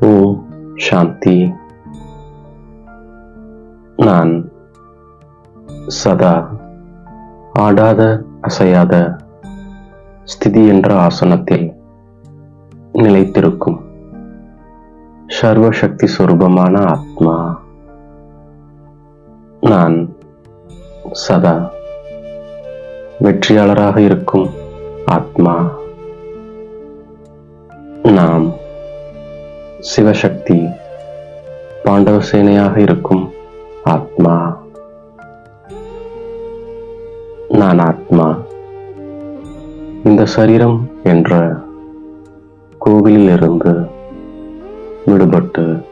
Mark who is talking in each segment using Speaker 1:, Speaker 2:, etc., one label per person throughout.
Speaker 1: ஓம் சாந்தி நான் சதா ஆடாத அசையாத ஸ்திதி என்ற ஆசனத்தில் நிலைத்திருக்கும் சர்வசக்தி சொரூபமான ஆத்மா நான் சதா வெற்றியாளராக இருக்கும் ஆத்மா நாம் சிவசக்தி பாண்டவ சேனையாக இருக்கும் ஆத்மா. நான் ஆத்மா. இந்த சரீரம் என்ற கோவிலில் இருந்து விடுபட்டு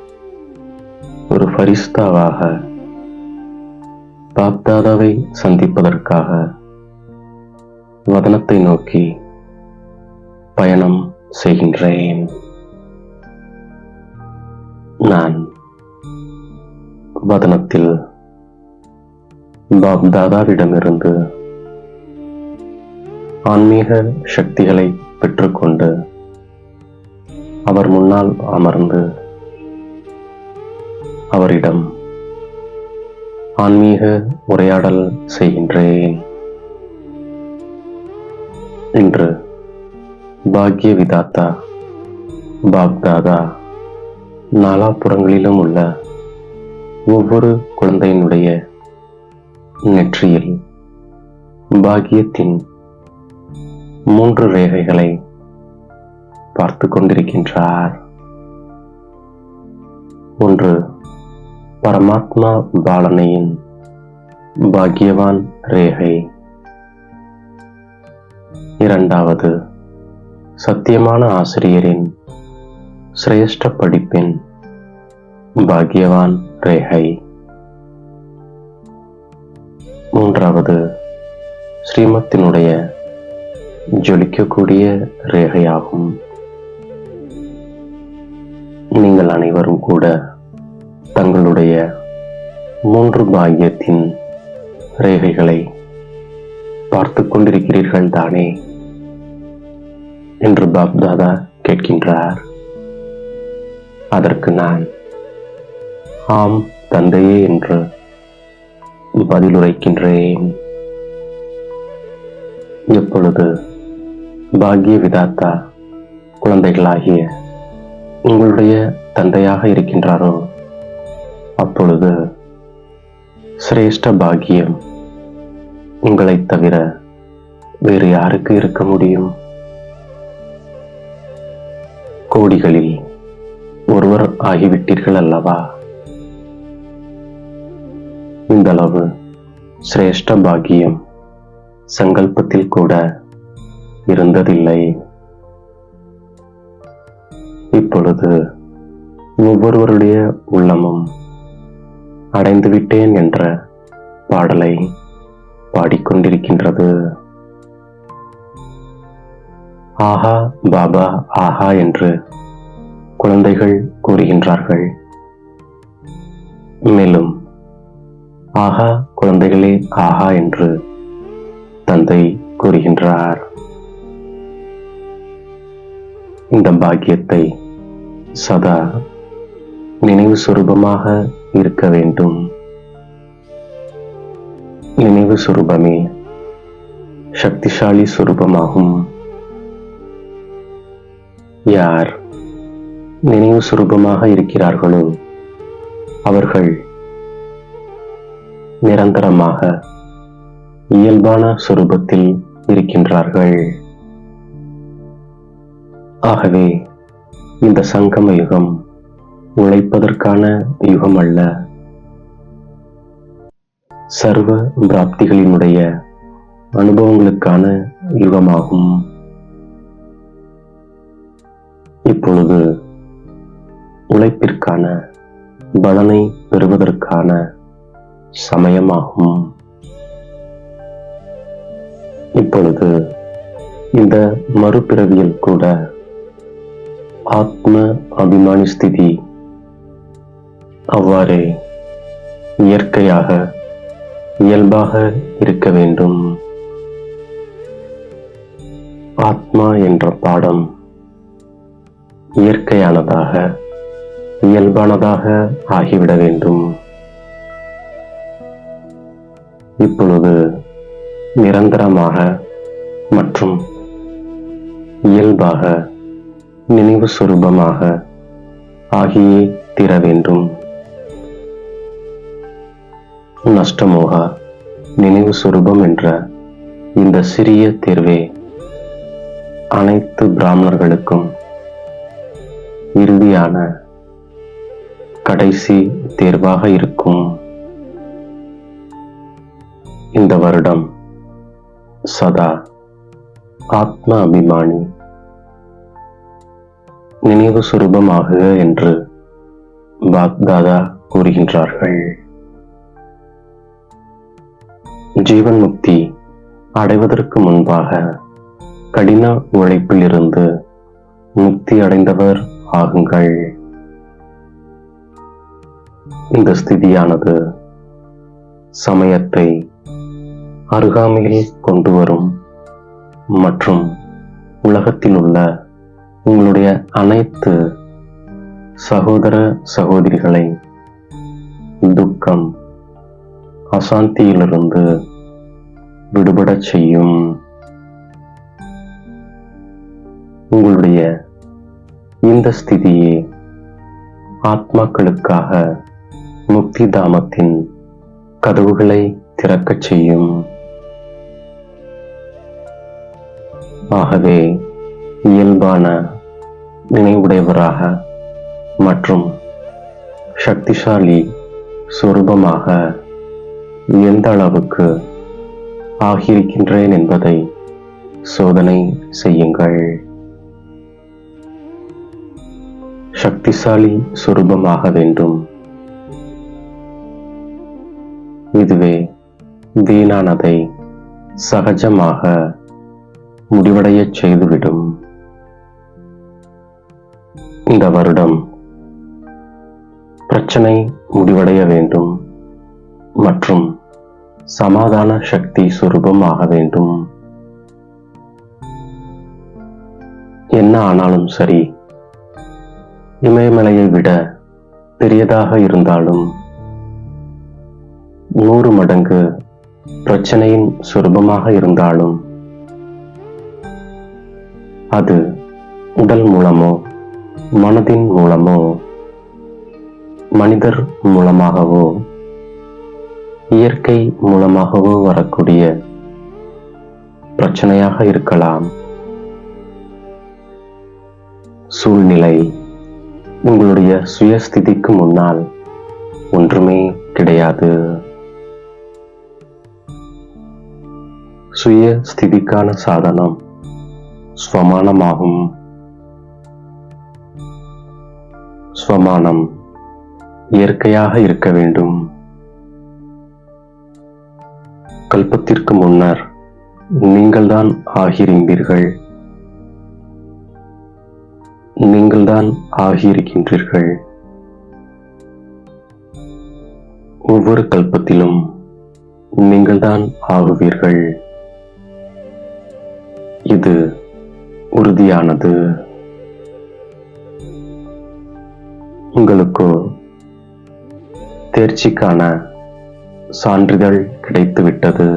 Speaker 1: ஒரு ஃபரிஸ்தாவாக பாப்தாதாவை சந்திப்பதற்காக வதனத்தை நோக்கி பயணம் செய்கின்றேன். நான் வதனத்தில் பாப் தாதாவிடமிருந்து ஆன்மீக சக்திகளை பெற்றுக்கொண்டு அவர் முன்னால் அமர்ந்து அவரிடம் ஆன்மீக உரையாடல் செய்கின்றேன். இன்று பாக்ய விதாத்தா பாப்தாதா நாலாபுறங்களிலும் உள்ள ஒவ்வொரு குழந்தையினுடைய நெற்றியில் பாக்கியத்தின் மூன்று ரேகைகளை பார்த்து கொண்டிருக்கின்றார். ஒன்று பரமாத்மா பாலனையின் பாக்யவான் ரேகை. இரண்டாவது சத்தியமான ஆசிரியரின் சிரேஷ்ட படிப்பின் பாக்யவான் ரேகை. மூன்றாவது ஸ்ரீமத்தினுடைய ஜொலிக்கக்கூடிய ரேகையாகும். நீங்கள் அனைவரும் கூட தங்களுடைய மூன்று பாக்கியத்தின் ரேகைகளை பார்த்து கொண்டிருக்கிறீர்கள் தானே என்று பாப்தாதா கேட்கின்றார். அதற்கு நான் ஆம் தந்தையே என்று பதிலுரைக்கின்றேன். எப்பொழுது பாக்ய விதாத்தா குழந்தைகளாகிய உங்களுடைய தந்தையாக இருக்கின்றாரோ? அப்பொழுது சிரேஷ்ட பாக்கியம் உங்களை தவிர வேறு யாருக்கு இருக்க முடியும்? கோடிகளில் ஆகிவிட்டீர்கள் அல்லவா இந்த அளவு சிரேஷ்ட பாக்கியம் சங்கல்பத்தில் கூட இருந்ததில்லை. இப்பொழுது ஒவ்வொருவருடைய உள்ளமும் அடைந்து விட்டேன் என்ற பாடலை பாடிக்கொண்டிருக்கின்றது. ஆஹா பாபா ஆஹா என்று குழந்தைகள் கூறுகின்றார்கள். மேலும் ஆஹா குழந்தைகளே ஆஹா என்று தந்தை கூறுகின்றார். இந்த பாக்கியத்தை சதா நினைவு சுரூபமாக இருக்க வேண்டும். நினைவு சுரூபமே சக்திசாலி சுரூபமாகும். யார் நினைவு சுரூபமாக இருக்கிறார்களோ? அவர்கள் நிரந்தரமாக இயல்பான சுரூபத்தில் இருக்கின்றார்கள். ஆகவே இந்த சங்கம யுகம் உழைப்பதற்கான யுகம் அல்ல. சர்வ பிராப்திகளினுடைய அனுபவங்களுக்கான யுகமாகும். இப்பொழுது உழைப்பிற்கான பலனை பெறுவதற்கான சமயமாகும். இப்பொழுது இந்த மறுபிறவியில் கூட ஆத்ம அபிமானி ஸ்திதி அவ்வாறே இயற்கையாக இயல்பாக இருக்க வேண்டும். ஆத்மா என்ற பாடம் இயற்கையானதாக இயல்பானதாக ஆகிவிட வேண்டும். இப்பொழுது நிரந்தரமாக மற்றும் இயல்பாக நினைவு சுரூபமாக ஆகியே தீர வேண்டும். நஷ்டமோக நினைவு சுரூபம் என்ற இந்த சிறிய தேர்வே அனைத்து பிராமணர்களுக்கும் இறுதியான கடைசி தேர்வாக இருக்கும். இந்த வருடம் சதா ஆத்ம அபிமானி நினைவு சுரூபமாகுக என்று பாக்தாதா கூறுகின்றார்கள். ஜீவன் முக்தி அடைவதற்கு முன்பாக கடின உழைப்பிலிருந்து முக்தி அடைந்தவர் ஆகுங்கள். இந்த ஸ்திதியானது சமயத்தை அருகாமையில் கொண்டு வரும் மற்றும் உலகத்தில் உள்ள உங்களுடைய அனைத்து சகோதர சகோதரிகளை துக்கம் அசாந்தியிலிருந்து விடுபடச் செய்யும் உங்களுடைய இந்த ஸ்திதியே ஆத்மாக்களுக்காக முக்தி தாமத்தின் கதவுகளை திறக்கச் செய்யும். ஆகவே இயல்பான நினைவுடையவராக மற்றும் சக்திசாலி சுரூபமாக எந்த அளவுக்கு ஆகியிருக்கின்றேன் என்பதை சோதனை செய்யுங்கள். சக்திசாலி சுரூபமாக வேண்டும். இதுவே வீணானதை சகஜமாக முடிவடையச் செய்துவிடும். இந்த வருடம் பிரச்சனை முடிவடைய வேண்டும் மற்றும் சமாதான சக்தி சுரூபம் ஆக வேண்டும். என்ன ஆனாலும் சரி இமயமலையை விட பெரியதாக இருந்தாலும் நூறு மடங்கு பிரச்சனையின் சுரூபமாக இருந்தாலும் அது உடல் மூலமோ மனதின் மூலமோ மனிதர் மூலமாகவோ இயற்கை மூலமாகவோ வரக்கூடிய பிரச்சனையாக இருக்கலாம். சூழ்நிலை உங்களுடைய சுயஸ்திதிக்கு முன்னால் ஒன்றுமே கிடையாது. சுய ஸ்திதிக்கான சாதனம். ஸ்வமானமாகும். ஸ்வமானம் இயற்கையாக இருக்க வேண்டும். கல்பத்திற்கு முன்னர் நீங்கள்தான் ஆகியிருந்தீர்கள். நீங்கள்தான் ஆகியிருக்கின்றீர்கள். ஒவ்வொரு கல்பத்திலும் நீங்கள்தான் ஆகுவீர்கள். இது உறுதியானது. உங்களுக்கு தேர்ச்சிக்கான சான்றிதழ் கிடைத்துவிட்டது.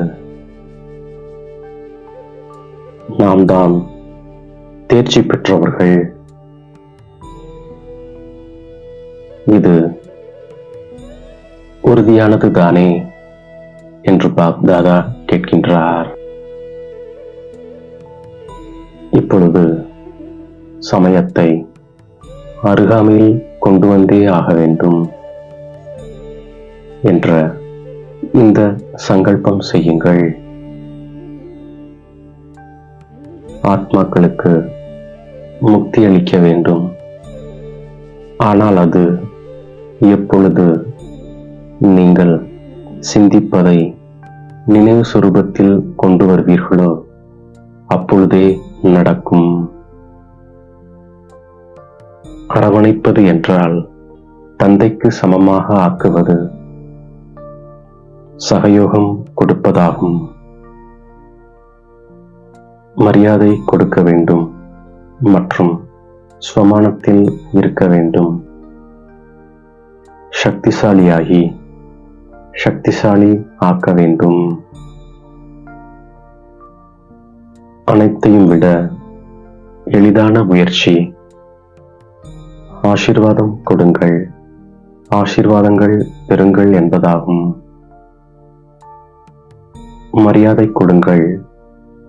Speaker 1: நாம் தான் தேர்ச்சி பெற்றவர்கள். இது உறுதியானது தானே என்று பாப்தாதா கேட்கின்றார். சமயத்தை அருகாமையில் கொண்டு வந்தே ஆக வேண்டும் என்ற இந்த சங்கல்பம் செய்யுங்கள். ஆத்மாக்களுக்கு முக்தி அளிக்க வேண்டும். ஆனால் அது எப்பொழுது நீங்கள் சிந்திப்பதை நினைவு சுரூபத்தில் கொண்டு வருவீர்களோ அப்பொழுதே நடக்கும். அரவணைப்பது என்றால் தந்தைக்கு சமமாக ஆக்குவது. சகயோகம் கொடுப்பதாகும். மரியாதை கொடுக்க வேண்டும் மற்றும் ஸ்வமானத்தில் இருக்க வேண்டும். சக்திசாலியாகி சக்திசாலி ஆக்க வேண்டும். அனைத்தையும் விட எளிதான முயற்சி ஆசீர்வாதம் கொடுங்கள். ஆசீர்வாதங்கள் பெறுங்கள் என்பதாகும். மரியாதை கொடுங்கள்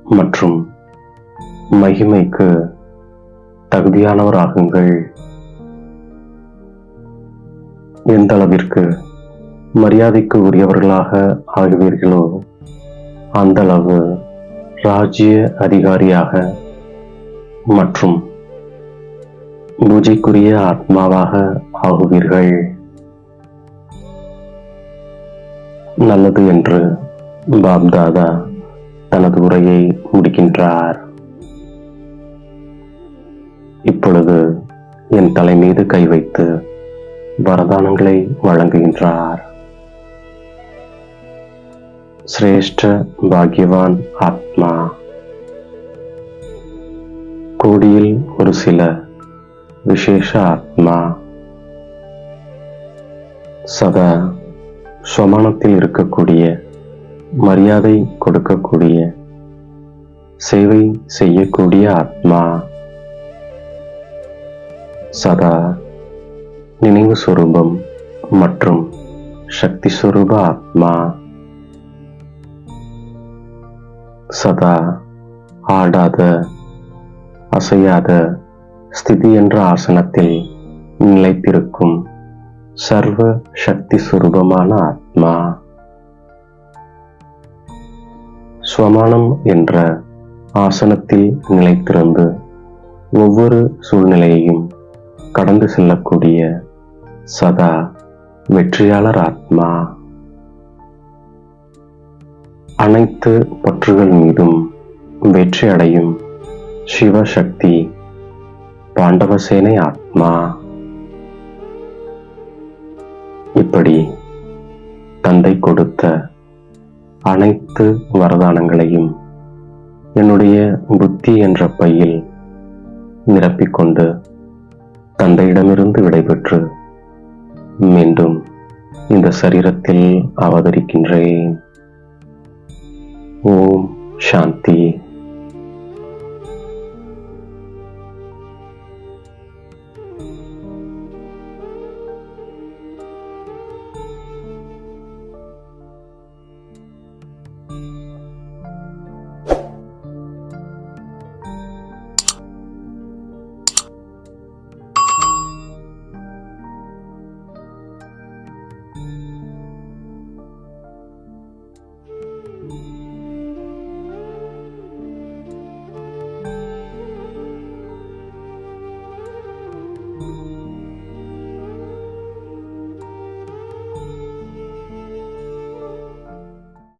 Speaker 1: மற்றும் மகிமைக்கு தகுதியானவராகுங்கள். எந்த அளவிற்கு மரியாதைக்கு உரியவர்களாக ஆகுவீர்களோ அந்த அளவு ராஜ்ய அதிகாரியாக மற்றும் பூஜைக்குரிய ஆத்மாவாக ஆகுவீர்கள். நல்லது என்று பாப்தாதா தனது உரையை முடிக்கின்றார். இப்பொழுது என் தலை மீது கை வைத்து வரதானங்களை வழங்குகின்றார். சிரேஷ்ட பாக்யவான் ஆத்மா. கோடியில் ஒரு சில விசேஷ ஆத்மா சதா சுவமானத்தில் இருக்கக்கூடிய மரியாதை கொடுக்கக்கூடிய சேவை செய்யக்கூடிய ஆத்மா. சதா நினைவு சுரூபம் மற்றும் சக்தி சுரூப ஆத்மா. சதா ஆடாத அசையாத ஸ்திதி என்ற ஆசனத்தில் நிலைத்திருக்கும் சர்வ சக்தி சுரூபமான ஆத்மா. ஸ்வமானம் என்ற ஆசனத்தில் நிலைத்திருந்து ஒவ்வொரு சூழ்நிலையையும் கடந்து செல்லக்கூடிய சதா வெற்றியாளர் ஆத்மா. அனைத்து பற்றுகள் மீதும் வெற்றி அடையும் சிவசக்தி பாண்டவசேனை ஆத்மா. இப்படி தந்தை கொடுத்த அனைத்து வரதானங்களையும் என்னுடைய புத்தி என்ற பையில் நிரப்பிக்கொண்டு தந்தையிடமிருந்து விடைபெற்று மீண்டும் இந்த சரீரத்தில் அவதரிக்கின்றேன். ஓம் சாந்தி.